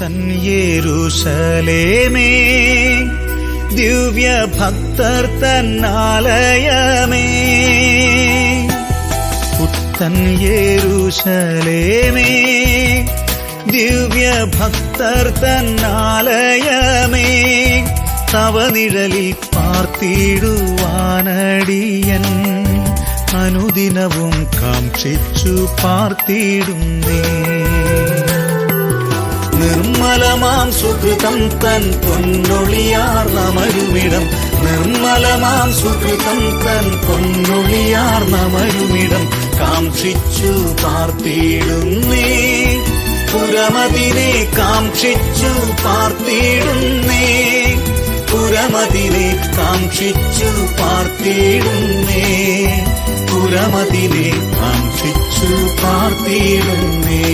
പുത്തൻ യേരുശലേമേ ദിവ്യ ഭക്തർ തന്നാലയമേ പുത്തൻ യേരുശലേമേ ദിവ്യ ഭക്തർ തന്നാലയമേ തവനിഴലിൽ പാർത്തിടുവാനടിയൻ അനുദിനവും കാക്ഷിച്ചു പാർത്തിടുന്നേ. നിർമ്മലമാം സുഹൃതം തൻ പൊന്നൊളിയാർന്ന മരുമിടം നിർമ്മലമാം സുഹൃതം തൻ പൊന്നൊളിയാർന്ന കാംക്ഷിച്ചു പാർത്തിയിടുന്നേ പുരമതിനെ കാംക്ഷിച്ചു പാർത്തിയിടുന്നേ പുരമതിനെ കാംക്ഷിച്ചു പാർത്തിയിടുന്നേ പുരമതിനെ കാംക്ഷിച്ചു പാർത്തിടുന്നേ